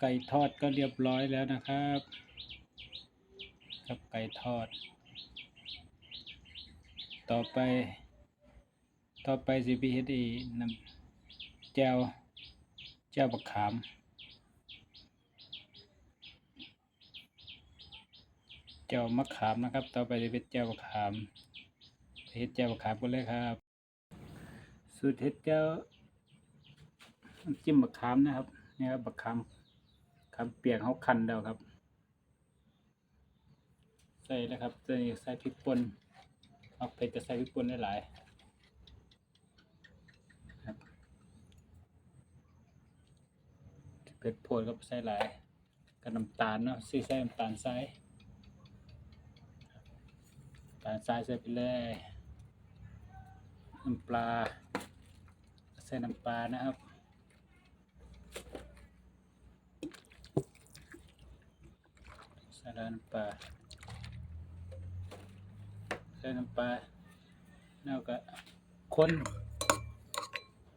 ไก่ทอดก็เรียบร้อยแล้วนะครับ ครับไก่ทอด ต่อไป ต่อไปสิพีเฮดอีน้ำแจวแจวบักขามแจวมะขามนะครับ ต่อไปจะเป็นแจวบักขามเฮ็ดแจวบักขามกันเลยครับ สูตรเฮ็ดแจวจิ้มบักขามนะครับนี่ครับบักขาม ขามเปียกเขาคันแล้วครับ ใส่แล้วครับใส่ใส่พริกป่นเอาเผ็ดจะใส่พริกป่นได้หลายครับเผ็ดโพดก็ใส่หลายกับน้ำตาลเนาะซีใส่น้ำตาลทรายน้ำตาลทรายใส่ไปเลยน้ำปลาใส่น้ำปลานะครับ ใส่แล้วน้ำปลาใส่น้ำปลาแล้วก็คน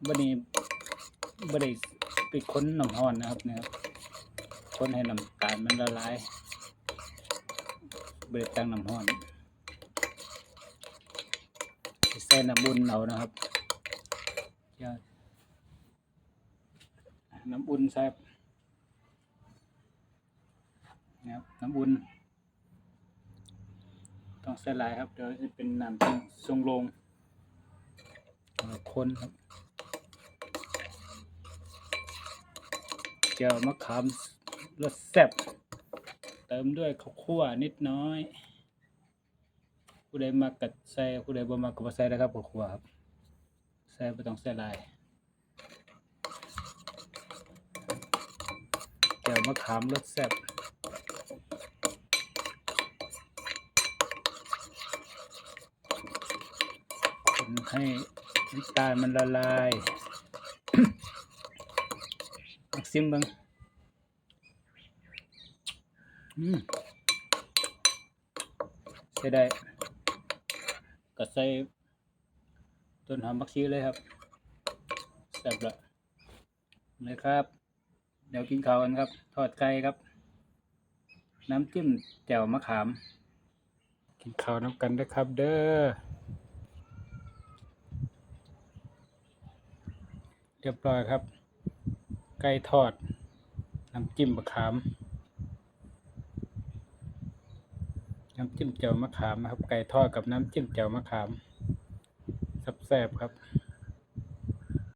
บันนี้บันนี้ไปค้นน้ำห้อนนะครับเนี่ยครับคนให้น้ำตาลมันละลายเบิดตั้งน้ำห้อนใส่น้ำบุญเอานะครับน้ำอุ่นใส่ นะครับน้ำอุ่นต้องใส่ลายครับเดี๋ยวจะเป็นน้ำที่ทรงลงคนครับเจียวมะขามรสแซ่บเติมด้วยข้าวคั่วนิดน้อยผู้ใดมากัดใส่ผู้ใดบ่มากับ่ใส่นะครับข้าวคั่วครับใส่ไม่ต้องใส่ลายเจียวมะขามรสแซ่บ ให้น้ำตาลมันละลายลองซิมเบังอืมใช้ได้ก็ใส่ต้นหอมผักชีเลยครับแซ่บละเลยครับ เดี๋ยวกินข้าวกันครับ ทอดไก่ครับ น้ำจิ้มแจ่วมะขาม กินข้าวน้ำกันด้วยครับเด้อ เรียบร้อยครับ ไก่ทอด น้ำจิ้มมะขาม น้ำจิ้มแจ่วมะขามนะครับ ไก่ทอดกับน้ำจิ้มแจ่วมะขามแซ่บๆครับ